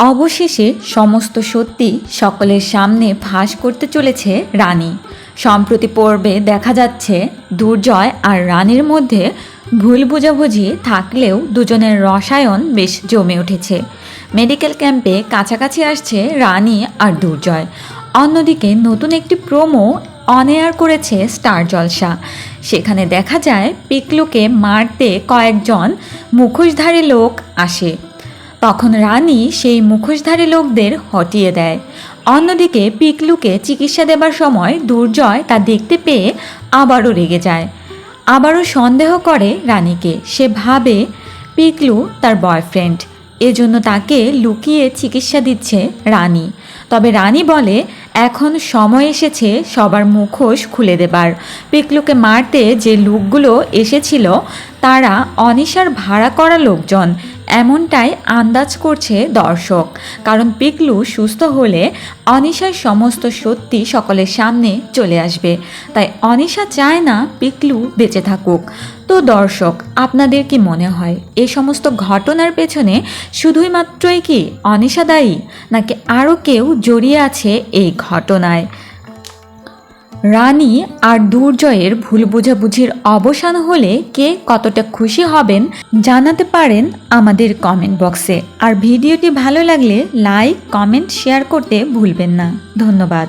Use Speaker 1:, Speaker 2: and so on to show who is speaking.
Speaker 1: অবশেষে সমস্ত সত্যি সকলের সামনে ফাঁস করতে চলেছে রানী। সম্প্রতি পর্বে দেখা যাচ্ছে, দুর্জয় আর রানীর মধ্যে ভুল বোঝাবুঝি থাকলেও দুজনের রসায়ন বেশ জমে উঠেছে। মেডিকেল ক্যাম্পে কাছাকাছি আসছে রানী আর দুর্জয়। অন্যদিকে নতুন একটি প্রোমো অন এয়ার করেছে স্টার জলসা। সেখানে দেখা যায়, পিকলুকে মারতে কয়েকজন মুখোশধারী লোক আসে। তখন রানী সেই মুখোশধারী লোকদের হটিয়ে দেয়। অন্যদিকে পিকলুকে চিকিৎসা দেবার সময় দুর্জয় তা দেখতে পেয়ে আবারও রেগে যায়। আবারও সন্দেহ করে রানীকে। সে ভাবে, পিকলু তার বয়ফ্রেন্ড এজন্য তাকে লুকিয়ে চিকিৎসা দিচ্ছে রানী। তবে রানী বলে, এখন সময় এসেছে সবার মুখোশ খুলে দেবার। পিকলুকে মারতে যে লোকগুলো এসেছিল তারা অনিশার ভাড়া করা লোকজন এমনটাই আন্দাজ করছে দর্শক। কারণ পিকলু সুস্থ হলে অনিশার সমস্ত সত্যি সকলের সামনে চলে আসবে। তাই অনিশা চায় না পিকলু বেঁচে থাকুক। তো দর্শক, আপনাদের কি মনে হয়, এই সমস্ত ঘটনার পেছনে শুধুই মাত্রই কি অনিশা দায়ী, নাকি আরও কেউ জড়িয়ে আছে এই ঘটনায়? রানী আর দুর্জয়ের ভুল বোঝাবুঝির অবসান হলে কে কতটা খুশি হবেন জানাতে পারেন আমাদের কমেন্ট বক্সে আর ভিডিওটি ভালো লাগলে লাইক কমেন্ট শেয়ার করতে ভুলবেন না। ধন্যবাদ।